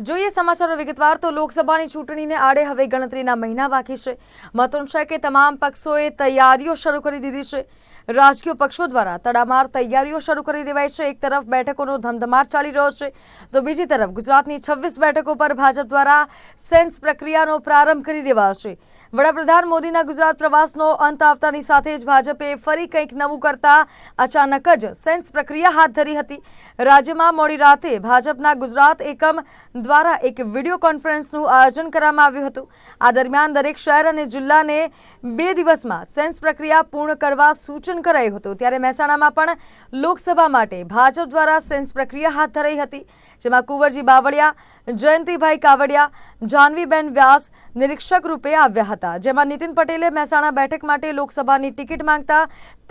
જોઈએ સમાચારો વિગતવાર તો લોકસભાની ચૂંટણીને આડે હવે ગણતરીના મહિના બાકી છે. મહત્વનું છે કે તમામ પક્ષોએ તૈયારીઓ શરૂ કરી દીધી છે. રાજકીય પક્ષો દ્વારા તડામાર તૈયારીઓ શરૂ કરી દેવાઈ છે. એક તરફ બેઠકોનો ધમધમાર ચાલી રહ્યો છે, તો બીજી તરફ ગુજરાતની છવ્વીસ બેઠકો પર ભાજપ દ્વારા સેન્સ પ્રક્રિયાનો પ્રારંભ કરી દેવાશે વડાપ્રધાન મોદીના ગુજરાત પ્રવાસનો અંત આવતાની સાથે જ ભાજપે ફરી કંઈક નવું કરતા અચાનક જ સેન્સ પ્રક્રિયા હાથ ધરી હતી. રાજ્યમાં મોડી રાતે ભાજપના ગુજરાત એકમ દ્વારા એક વીડિયો કોન્ફરન્સનું આયોજન કરવામાં આવ્યું હતું. આ દરમિયાન દરેક શહેર અને જિલ્લાને બે દિવસમાં સેન્સ પ્રક્રિયા પૂર્ણ કરવા સૂચન કરાયું હતું. ત્યારે મહેસાણામાં પણ લોકસભા માટે ભાજપ દ્વારા સેન્સ પ્રક્રિયા હાથ ધરાઈ હતી, જેમાં કુંવરજી બાવળિયા, જયંતિભાઈ કાવડિયા, જાનવીબેન વ્યાસ નિરીક્ષક રૂપે આવ્યા હતા, જેમાં નીતિન પટેલે મહેસાણા બેઠક માટે લોકસભાની ટિકિટ માંગતા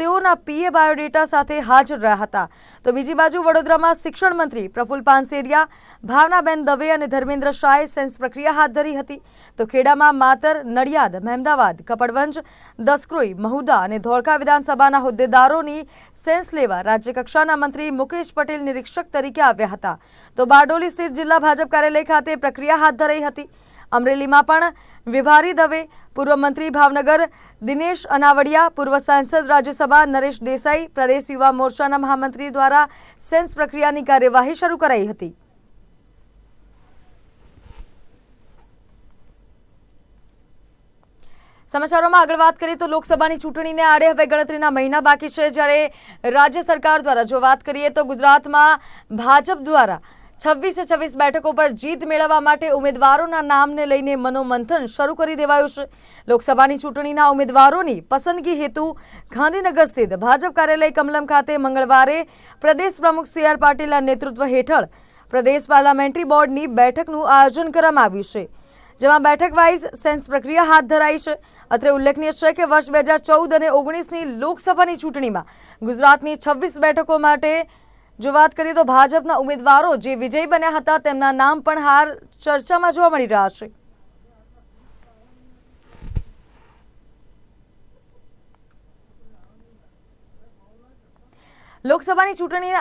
તેઓના પીએ બાયોડેટા સાથે હાજર રહ્યા હતા. તો બીજી બાજુ વડોદરામાં શિક્ષણ મંત્રી પ્રફુલ પાનસેરિયા, ભાવનાબેન દવે અને ધર્મેન્દ્ર શાહે સેન્સ પ્રક્રિયા હાથ ધરી હતી. તો ખેડામાં માતર, નડિયાદ, મહેમદાવાદ, કપડવંજ, દસક્રોઈ, મહુદા અને ધોળકા વિધાનસભાના હોદ્દેદારોની સેન્સ લેવા રાજ્યકક્ષાના મંત્રી મુકેશ પટેલ નિરીક્ષક તરીકે આવ્યા હતા. તો બારડોલી સ્થિત જિલ્લા ભાજપ કાર્યાલય ખાતે પ્રક્રિયા હાથ ધરાઈ હતી. અમરેલીમાં પણ વિભારી દવે. પૂર્વ મંત્રી ભાવનગર, દિનેશ અનાવડિયા, પૂર્વ સાંસદ રાજ્યસભા, નરેશ દેસાઈ, પ્રદેશ યુવા મોરચાના મહામંત્રી દ્વારા સેન્સ પ્રક્રિયાની કાર્યવાહી શરૂ કરાઈ હતી. સમાચારોમાં આગળ વાત કરીએ તો લોકસભાની ચૂંટણીને આડે હવે ગણતરીના મહિના બાકી છે. જ્યારે રાજ્ય સરકાર દ્વારા જો વાત કરીએ તો ગુજરાતમાં ભાજપ દ્વારા છવ્વીસે છવ્વીસ બેઠકો પર જીત મેળવવા માટે ઉમેદવારોના નામને લઈને મનોમંથન શરૂ કરી દેવાયું છે. લોકસભાની ચૂંટણીના ઉમેદવારોની પસંદગી હેતુ ગાંધીનગર સ્થિત ભાજપ કાર્યાલય કમલમ ખાતે મંગળવારે પ્રદેશ પ્રમુખ સી આર પાટીલના નેતૃત્વ હેઠળ પ્રદેશ પાર્લામેન્ટરી બોર્ડની બેઠકનું આયોજન કરવામાં આવ્યું છે, જેમાં બેઠક વાઇઝ સેન્સ પ્રક્રિયા હાથ ધરાઈ છે. અત્રે ઉલ્લેખનીય છે કે વર્ષ બે હજાર ચૌદ અને ઓગણીસની લોકસભાની ચૂંટણીમાં ગુજરાતની છવ્વીસ બેઠકો માટે જો વાત કરીએ તો ભાજપના ઉમેદવારો જે વિજયી બન્યા હતા, તેમના નામ પણ હાલ ચર્ચામાં જોવા મળી રહ્યા છે. લોકસભાની ચૂંટણીને